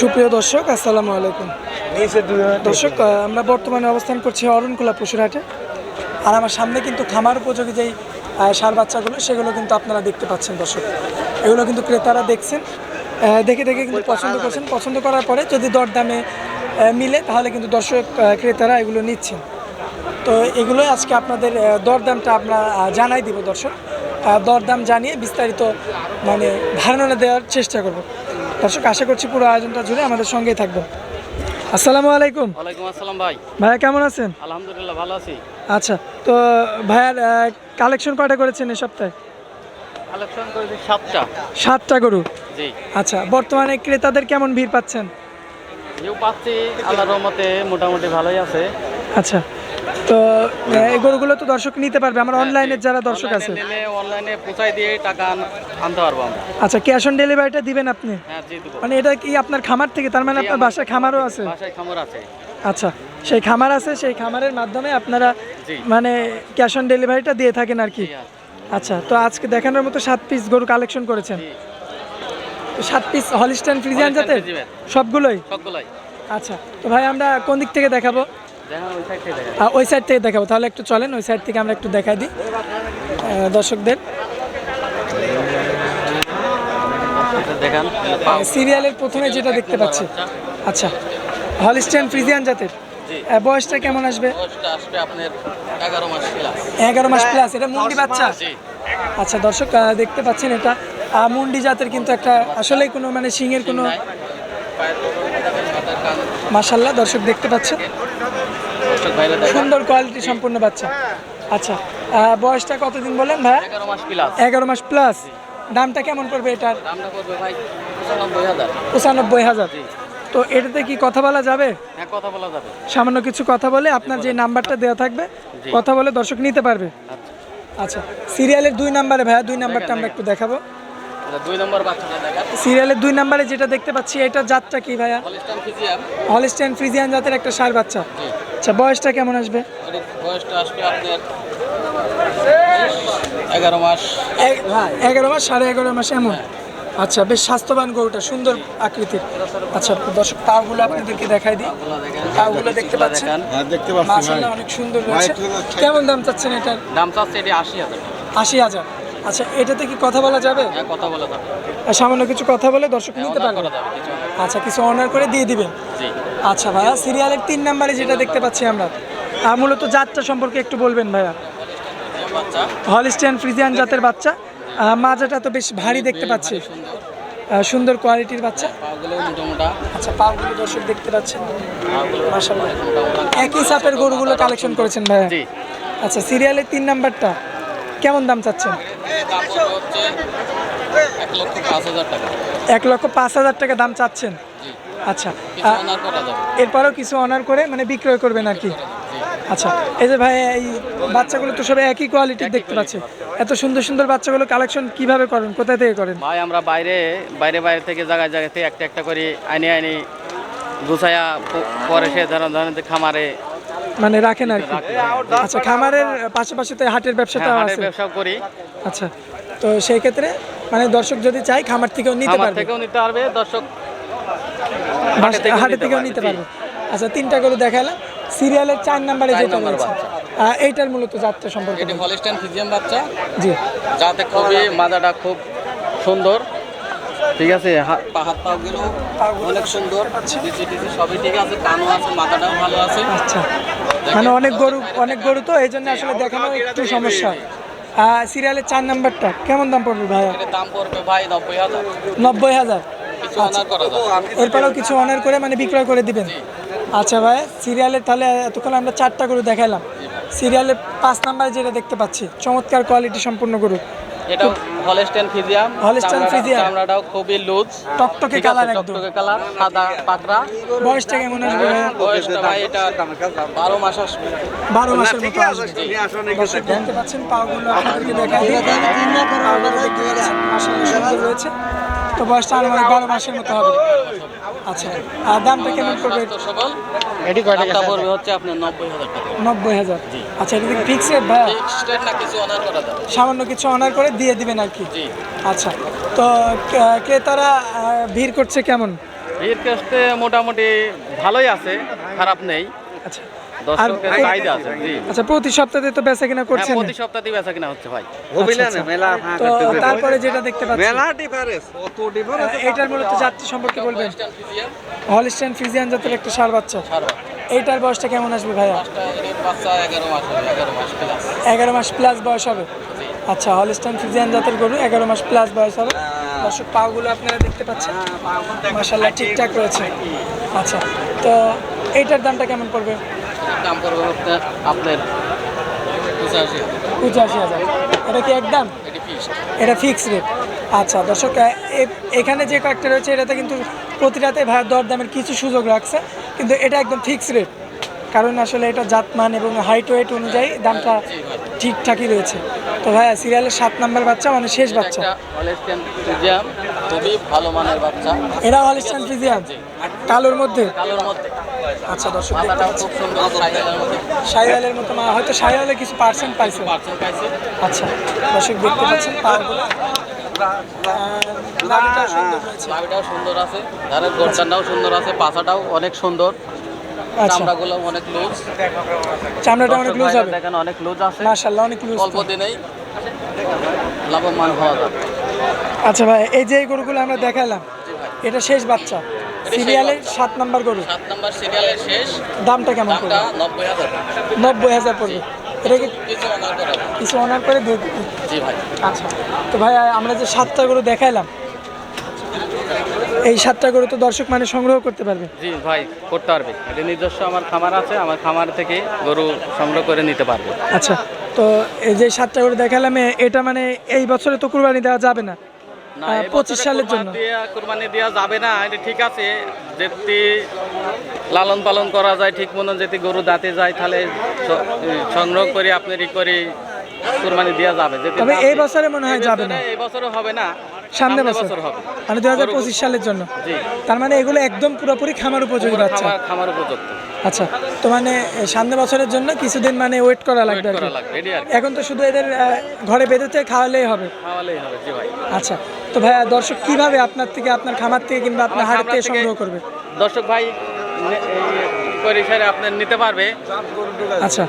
সুপ্রিয় দর্শক আসসালামু আলাইকুম। দর্শক আমরা বর্তমানে অবস্থান করছি অরণকুলা পশুরহাটে আর আমার সামনে কিন্তু খামার উপযোগী যেই সার বাচ্চাগুলো সেগুলো কিন্তু আপনারা দেখতে পাচ্ছেন দর্শক। এগুলো কিন্তু ক্রেতারা দেখছেন। দেখে দেখে কিন্তু পছন্দ করছেন। পছন্দ করার পরে যদি দরদামে মিলে তাহলে কিন্তু দর্শক ক্রেতারা এগুলো নিচ্ছেন। তো এগুলোই আজকে আপনাদের দরদামটা আমরা জানাই দিব দর্শক। দরদাম জানিয়ে বিস্তারিত মানে ধারণা দেওয়ার চেষ্টা করব। দর্শক আশা করছি পুরো আয়োজনটা জুড়ে আমাদের সঙ্গেই থাকব। আসসালামু আলাইকুম। ওয়ালাইকুম আসসালাম ভাই। ভাইয়া কেমন আছেন? আলহামদুলিল্লাহ ভালো আছি। আচ্ছা তো ভাইয়ার কালেকশন কয়টা করেছেন এই সপ্তাহে? কালেকশন করেছি সাতটা। সাতটা গরু? জি। আচ্ছা বর্তমানে ক্রেতাদের কেমন ভিড় পাচ্ছেন? যেও পাচ্ছি আল্লাহ রহমতে মোটামুটি ভালোই আছে। আচ্ছা। তো এই গরুগুলো তো দর্শক নিতে পারবে। আমার অনলাইনে যারা দর্শক আছে। অনলাইনে নিলে পৌঁছাই দিয়ে টাকা আনতে পারব আচ্ছা ক্যাশ অন ডেলিভারিটা দিবেন আপনি? হ্যাঁ মানে এটা কি আপনার খামার থেকে? তার মানে আপনার বাসায় খামারও আছে? বাসায় খামর আছে। আচ্ছা সেই খামার আছে সেই খামারের মাধ্যমে আপনারা মানে ক্যাশ অন ডেলিভারিটা দিয়ে থাকেন আর কি। আচ্ছা। তো আজকে দেখানোর মতো সাত পিস গরু কালেকশন করেছেন। সাত পিস হলিস্টান ফ্রিজিয়ান জাতের? Friesian। সবগুলোই। আচ্ছা তো ভাই আমরা কোন দিক থেকে দেখাবো? ওই সাইড থেকে ওই সাইড থেকে দেখাবো। তাহলে একটু চলেন ওই সাইড থেকে আমরা একটু দেখাই দিই। দর্শকদের। সিরিয়ালের প্রথমে যেটা দেখতে পাচ্ছি। আচ্ছা হলিস্টান ফ্রিজিয়ান জাতের। বয়সটা কেমন আসবে? এগারো মাস প্লাস এটা মুন্ডি বাচ্চা? আচ্ছা দর্শক দেখতে পাচ্ছেন এটা। মুন্ডি জাতের কিন্তু একটা আসলেই কোনো মানে মাথার কান। মাসাল্লাহ দর্শক দেখতে পাচ্ছেন। দর্শক সুন্দর কোয়ালিটি সম্পূর্ণ বাচ্চা। আচ্ছা বয়সটা কতদিন বলেন ভাইয়া এগারো মাস প্লাস এগারো মাস প্লাস দামটা কেমন পড়বে এটার? দামটা করবে ভাই পঁচানব্বই হাজার। পঁচানব্বই হাজার। তো এটাতে কি কথা বলা যাবে? হ্যাঁ কথা বলা যাবে। সামান্য কিছু কথা বলে আপনার যে নাম্বারটা দেওয়া থাকবে কথা বলে দর্শক নিতে পারবে। আচ্ছা। আচ্ছা সিরিয়ালের দুই নাম্বারে ভাইয়া দুই নাম্বারটা আমরা একটু দেখাবো। দুই নম্বর বাচ্চাটা দেখান সিরিয়ালের দুই নাম্বারে যেটা দেখতে পাচ্ছি এটা জাতটা কি ভাইয়া? হলিস্টান হলিস্টাইন ফ্রিজিয়ান জাতের একটা সার বাচ্চা। আচ্ছা বয়সটা কেমন আসবে? এর বয়সটা আসবে আপনার এগারো মাস। এগারো মাস সাড়ে এগারো মাস এমন। আচ্ছা বেশ স্বাস্থ্যবান গরুটা সুন্দর আকৃতির। আচ্ছা দর্শক পাগুলো আপনাদেরকে দেখাই দিই। ওগুলো দেখেন। পাগুলো দেখতে পাচ্ছেন? হ্যাঁ দেখতে পাচ্ছি ভাই। অনেক সুন্দর রয়েছে। কেমন দাম চাচ্ছেন এটার? দাম চাচ্ছে এটি আশি হাজার। আশি হাজার। আচ্ছা এটাতে কি কথা বলা যাবে? হ্যাঁ কথা বলা যাবে। আর সামান্য কিছু কথা বলে দর্শক নিতে পারবে। আচ্ছা কিছু অনার করে দিয়ে দিবেন। জি। আচ্ছা ভাইয়া সিরিয়ালের তিন নাম্বারে যেটা দেখতে পাচ্ছি আমরা আর মূলত জাতটা সম্পর্কে একটু বলবেন ভাইয়া। হলিস্টিয়ান ফ্রিজিয়ান জাতের বাচ্চা। মাজাটা তো বেশ ভারী দেখতে পাচ্ছি। সুন্দর। কোয়ালিটির বাচ্চা। আচ্ছা পাগুলো দর্শক দেখতে পাচ্ছেন। একই সাপের গরুগুলো কালেকশন করেছেন ভাইয়া। আচ্ছা সিরিয়ালের তিন নাম্বারটা কেমন দাম চাচ্ছেন? এক লক্ষ পাঁচ হাজার টাকা। এক লক্ষ পাঁচ হাজার টাকা দাম চাচ্ছেন? আচ্ছা এরপরেও কিছু অনার করে মানে বিক্রয় করবেন আর কি? আচ্ছা এই যে ভাই এই বাচ্চাগুলো তো সবাই একই কোয়ালিটির দেখতে পাচ্ছি। এত সুন্দর সুন্দর বাচ্চাগুলো কালেকশন কীভাবে করেন? কোথা থেকে করেন? ভাই আমরা বাইরে বাইরে বাইরে থেকে জায়গায় জায়গায় থেকে একটা একটা করে আইনে আইনি গুছায়া পরে সে ধরেন ধরেন খামারে মানে রাখেন আর কি। আচ্ছা খামারের পাশাপাশি তো হাটের ব্যবসাটা হ্যাঁ, আছে। ব্যবসাও করি। আচ্ছা তো সেই ক্ষেত্রে মানে দর্শক যদি চাই খামার থেকেও নিতে পারবে? থেকেও নিতে পারবে দর্শক থেকেও হাটের নিতে থেকেও পারবে, নিতে পারবে। আচ্ছা তিনটা গরু দেখালাম। সিরিয়ালের চার নাম্বারে যেটা রয়েছে। এইটার মূলত যাত্রা সম্পর্কে এটি হলিস্টান ফিজিয়াম বাচ্চা। জি। যাতে খুবই মাজাটা খুব সুন্দর। ঠিক আছে হাত অনেক সুন্দর। সবই ঠিক আছে কানও আছে মাথাটাও ভালো আছে। আচ্ছা। মানে অনেক গরু অনেক গরু তো এই জন্য আসলে দেখানো একটু সমস্যা। সিরিয়ালের চার নাম্বারটা কেমন দাম পড়বে এটার দাম পড়বে ভাই নব্বই হাজার। নব্বই হাজার? যাবে। এরপরেও কিছু অনার করে মানে বিক্রয় করে দিবেন? আচ্ছা ভাই সিরিয়ালের তাহলে এতক্ষণ আমরা চারটা গরু দেখাইলাম। সিরিয়ালের পাঁচ নাম্বারে যেটা দেখতে পাচ্ছি চমৎকার কোয়ালিটি সম্পূর্ণ গরু। এটাও হলস্টেন ফিজিয়াম হলস্টেন ফিজিয়াম। চামড়াটাও খুবই লুজ টকটকে কালার একদম। টকটকে কালার সাদা পাকড়া বয়সটা কেমন আসবে? বয়সটা ভাই এটা বারো মাস আসবে। বারো মাসের মতো আসবে। দর্শক দেখতে পাচ্ছেন পাগুলো আপনাদেরকে দেখাই। দিই। দেখতে পাচ্ছেন, মাশাআল্লাহ সুন্দর রয়েছে। তো বয়সটা আনুমানিক বারো মাসের মতো হবে। আচ্ছা আর দামটা কেমন পড়বে? তো সবল দামটা পড়বে হচ্ছে আপনার নব্বই হাজার টাকা। নব্বই হাজার। আচ্ছা এটা ফিক্স রেট ভাইয়া? কিছু অনার করা যাবে। সামান্য কিছু অনার করে দিয়ে দিবেন আর কি। আচ্ছা তো ক্রেতারা ভিড় করছে কেমন? রিকোয়েস্টে মোটামুটি ভালোই আছে খারাপ নেই। আচ্ছা। আচ্ছা প্রতি সপ্তাহে তো বেচা কিনা হ্যাঁ, করছেন? প্রতি সপ্তাহে বেচা কিনা হচ্ছে ভাই। তারপরে যেটা দেখতে পাচ্ছি আহ, এটার মূলত যাত্রী সম্পর্কে বলবেন। হলিস্টাইন ফিজিয়ান জাতের একটা সার বাচ্চা। এইটার বয়সটা কেমন আসবে ভাইয়া? এগারো মাস প্লাস এগারো মাস প্লাস বয়স হবে। আচ্ছা হলিস্টাইন ফিজিয়ান জাতের গরু এগারো মাস প্লাস বয়স হবে। দর্শক পাগুলো আপনারা দেখতে পাচ্ছেন। মাসাল্লাহ ঠিকঠাক রয়েছে। আচ্ছা তো এইটার দামটা কেমন পড়বে? দাম করবে হচ্ছে আপনার পঁচাশি পঁচাশি হাজার। এটা কি একদম? এটি ফিক্স রেট আচ্ছা দর্শক এখানে যে কয়েকটা রয়েছে এটাতে কিন্তু প্রতিটাতে ভাইয়ের দরদামের কিছু সুযোগ রাখছে কিন্তু এটা একদম ফিক্স রেট কারণ আসলে এটা জাতমান এবং হাইট ওয়েট অনুযায়ী দামটা ঠিকঠাকই রয়েছে। তো ভাইয়া সিরিয়ালের সাত নাম্বার বাচ্চা মানে শেষ বাচ্চা। খুবই ভালো মানের বাচ্চা। এরা হলিস্টান ফিজিয়ান কালোর মধ্যে? কালোর মধ্যে। আচ্ছা দর্শক পাচ্ছেন। খুব সুন্দর সাইওয়ালের মতো মা হয়তো সাইওয়ালে কিছু পার্সেন্ট পাইছে। পার্সেন্ট পাইছে। আচ্ছা দর্শক দেখতে পাচ্ছেন পাগুলো দামটা সুন্দর আছে। সুন্দর আছে পাছাটাও অনেক সুন্দর। আচ্ছা। চামড়াগুলো অনেক লুজ চামড়াটা অনেক লুজ হবে। দেখেন অনেক লুজ আছে। মাশাআল্লাহ অনেক লুজ অল্প দিনেই লাভবান হওয়া যাবে। আচ্ছা ভাই এই যে এই গরুগুলো আমরা দেখালাম এটা শেষ বাচ্চা। সিরিয়ালের সাত নাম্বার গরু। সাত নম্বর সিরিয়ালের শেষ। দামটা কেমন পড়বে? নব্বই হাজার। নব্বই হাজার পড়বে। এটা কিছু অনার করা দিবেন? জি ভাই। আচ্ছা। তো ভাই আমরা যে সাতটা গরু দেখাইলাম এই সাতটা গরু তো দর্শক মানে সংগ্রহ করতে পারবে। জি ভাই করতে পারবে। এটা নিজস্ব আমার খামার আছে আমার খামার থেকে গরু সংগ্রহ করে নিতে পারবে। আচ্ছা। তো এই যে সাতটা করে দেখালাম এটা মানে এই বছরে তো কুরবানি দেওয়া যাবে না না আহ, এই 25 বছরে সালের জন্য। কুরবানি দেওয়া যাবে না এটা ঠিক আছে যেটি লালন পালন করা যায় ঠিক মনে যেটি গরু দাঁতে যায় তাহলে সংগ্রহ করে আপনি ই করে কুরবানি দেওয়া যাবে তবে এই বছরে মনে হয় যাবে না। এই বছরে হবে না সামনে বছর হবে। মানে দু হাজার পঁচিশ সালের জন্য। তার মানে এগুলো একদম পুরোপুরি খামার উপযোগী বাচ্চা। খামার খামার উপযুক্ত। আচ্ছা তো মানে সামনে বছরের জন্য কিছুদিন মানে ওয়েট করা লাগবে আর। এখন তো শুধু এদের ঘরে বেঁধেতে খাওয়ালেই হবে। খাওয়ালেই হবে জি ভাই। আচ্ছা তো ভাইয়া দর্শক কীভাবে আপনার থেকে আপনার খামার থেকে কিংবা আপনার হাট থেকে সংগ্রহ করবে? দর্শক ভাই করে আপনি নিতে পারবে। আচ্ছা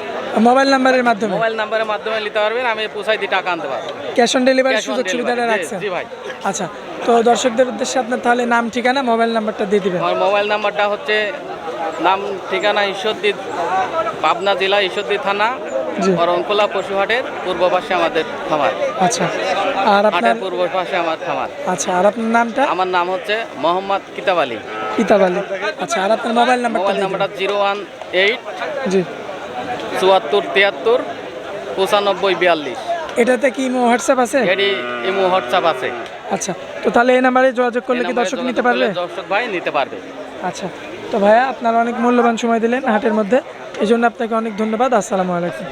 মোবাইল নাম্বারের মাধ্যমে? মোবাইল নাম্বারের মাধ্যমে নিতে পারবেন আমি পুষাই দিয়ে টাকা আনতে পারব। ক্যাশ অন ডেলিভারি সুযোগ সুবিধাটা রাখছেন। জি ভাই। আচ্ছা তো দর্শকদের উদ্দেশ্যে আপনার তাহলে নাম ঠিকানা মোবাইল নাম্বারটা দিয়ে দিবেন। আমার মোবাইল নাম্বারটা হচ্ছে নাম ঠিকানা ঈশ্বরদী পাবনা জেলা ঈশ্বরদী থানা অরণকোলা পশুহাটের পূর্ব পাশে আমাদের খামার। আচ্ছা আর আপনার পূর্ব পাশে আমার খামার। আচ্ছা আর আপনার নামটা? আমার নাম হচ্ছে মোহাম্মদ কিতাব আলী। কিতাব আলী। আচ্ছা আর আপনার মোবাইল নাম্বারটা মোবাইল নাম্বারটা জিরো ওয়ান এইট জি। চুয়াত্তর তিয়াত্তর পঁচানব্বই বিয়াল্লিশ। এটাতে কি হোয়াটসঅ্যাপ আছে? এটি ইমো হোয়াটসঅ্যাপ আছে। আচ্ছা তো তাহলে এই নাম্বারে যোগাযোগ করলে কি দর্শক নিতে পারবে? দর্শক ভাই নিতে পারবে। আচ্ছা তো ভাইয়া আপনারা অনেক মূল্যবান সময় দিলেন হাটের মধ্যে এই জন্য আপনাকে অনেক ধন্যবাদ আসসালামু আলাইকুম।